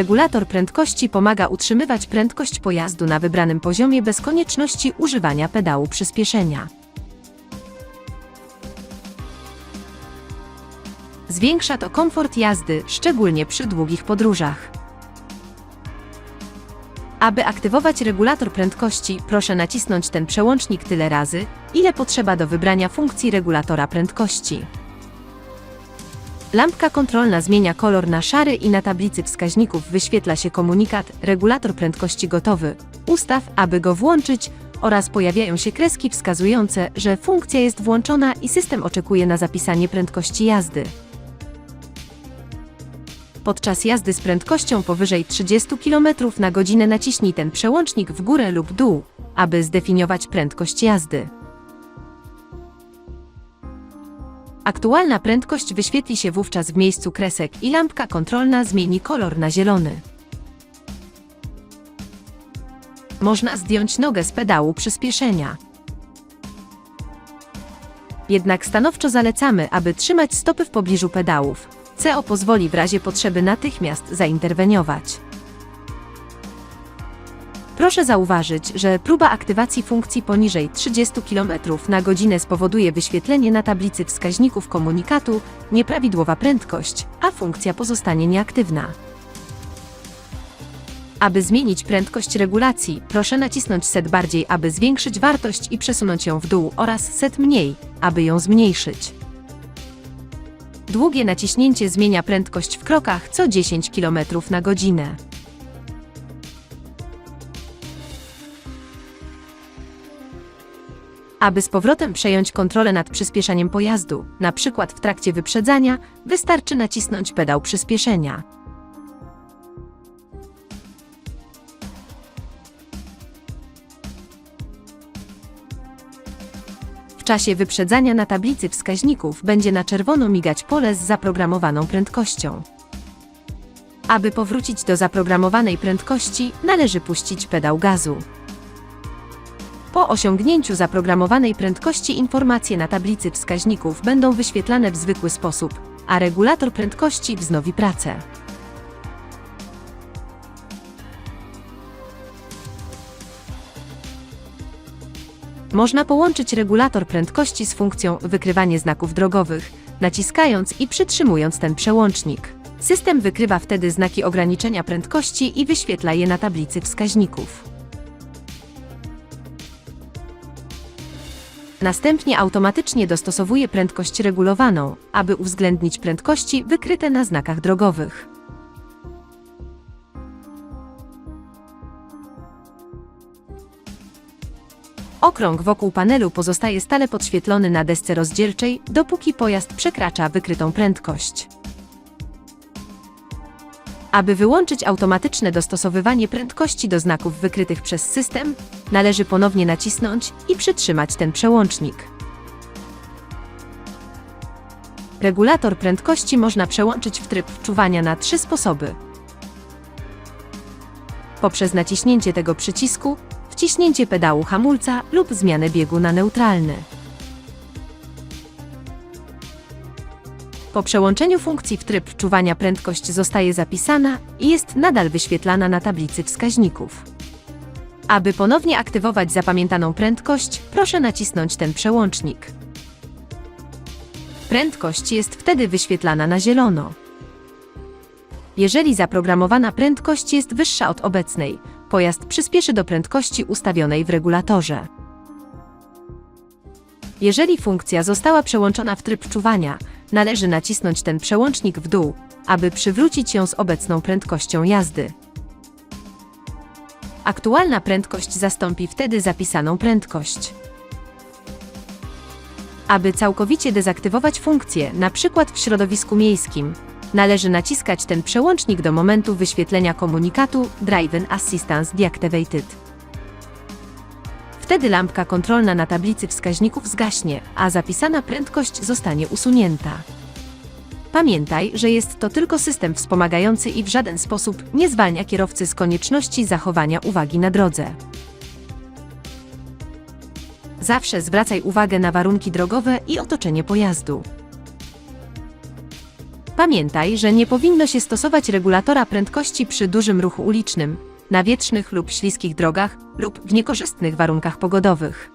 Regulator prędkości pomaga utrzymywać prędkość pojazdu na wybranym poziomie bez konieczności używania pedału przyspieszenia. Zwiększa to komfort jazdy, szczególnie przy długich podróżach. Aby aktywować regulator prędkości, proszę nacisnąć ten przełącznik tyle razy, ile potrzeba do wybrania funkcji regulatora prędkości. Lampka kontrolna zmienia kolor na szary i na tablicy wskaźników wyświetla się komunikat regulator prędkości gotowy. Ustaw, aby go włączyć oraz pojawiają się kreski wskazujące, że funkcja jest włączona i system oczekuje na zapisanie prędkości jazdy. Podczas jazdy z prędkością powyżej 30 km na godzinę naciśnij ten przełącznik w górę lub dół, aby zdefiniować prędkość jazdy. Aktualna prędkość wyświetli się wówczas w miejscu kresek i lampka kontrolna zmieni kolor na zielony. Można zdjąć nogę z pedału przyspieszenia. Jednak stanowczo zalecamy, aby trzymać stopy w pobliżu pedałów. CO pozwoli w razie potrzeby natychmiast zainterweniować. Proszę zauważyć, że próba aktywacji funkcji poniżej 30 km na godzinę spowoduje wyświetlenie na tablicy wskaźników komunikatu nieprawidłowa prędkość, a funkcja pozostanie nieaktywna. Aby zmienić prędkość regulacji, proszę nacisnąć set bardziej, aby zwiększyć wartość i przesunąć ją w dół oraz set mniej, aby ją zmniejszyć. Długie naciśnięcie zmienia prędkość w krokach co 10 km na godzinę. Aby z powrotem przejąć kontrolę nad przyspieszaniem pojazdu, na przykład w trakcie wyprzedzania, wystarczy nacisnąć pedał przyspieszenia. W czasie wyprzedzania na tablicy wskaźników będzie na czerwono migać pole z zaprogramowaną prędkością. Aby powrócić do zaprogramowanej prędkości, należy puścić pedał gazu. Po osiągnięciu zaprogramowanej prędkości informacje na tablicy wskaźników będą wyświetlane w zwykły sposób, a regulator prędkości wznowi pracę. Można połączyć regulator prędkości z funkcją wykrywanie znaków drogowych, naciskając i przytrzymując ten przełącznik. System wykrywa wtedy znaki ograniczenia prędkości i wyświetla je na tablicy wskaźników. Następnie automatycznie dostosowuje prędkość regulowaną, aby uwzględnić prędkości wykryte na znakach drogowych. Okrąg wokół panelu pozostaje stale podświetlony na desce rozdzielczej, dopóki pojazd przekracza wykrytą prędkość. Aby wyłączyć automatyczne dostosowywanie prędkości do znaków wykrytych przez system, należy ponownie nacisnąć i przytrzymać ten przełącznik. Regulator prędkości można przełączyć w tryb wczuwania na trzy sposoby. Poprzez naciśnięcie tego przycisku, wciśnięcie pedału hamulca lub zmianę biegu na neutralny. Po przełączeniu funkcji w tryb wczuwania prędkość zostaje zapisana i jest nadal wyświetlana na tablicy wskaźników. Aby ponownie aktywować zapamiętaną prędkość, proszę nacisnąć ten przełącznik. Prędkość jest wtedy wyświetlana na zielono. Jeżeli zaprogramowana prędkość jest wyższa od obecnej, pojazd przyspieszy do prędkości ustawionej w regulatorze. Jeżeli funkcja została przełączona w tryb czuwania, należy nacisnąć ten przełącznik w dół, aby przywrócić ją z obecną prędkością jazdy. Aktualna prędkość zastąpi wtedy zapisaną prędkość. Aby całkowicie dezaktywować funkcję, np. w środowisku miejskim, należy naciskać ten przełącznik do momentu wyświetlenia komunikatu Driven Assistance Deactivated. Wtedy lampka kontrolna na tablicy wskaźników zgaśnie, a zapisana prędkość zostanie usunięta. Pamiętaj, że jest to tylko system wspomagający i w żaden sposób nie zwalnia kierowcy z konieczności zachowania uwagi na drodze. Zawsze zwracaj uwagę na warunki drogowe i otoczenie pojazdu. Pamiętaj, że nie powinno się stosować regulatora prędkości przy dużym ruchu ulicznym, na wietrznych lub śliskich drogach lub w niekorzystnych warunkach pogodowych.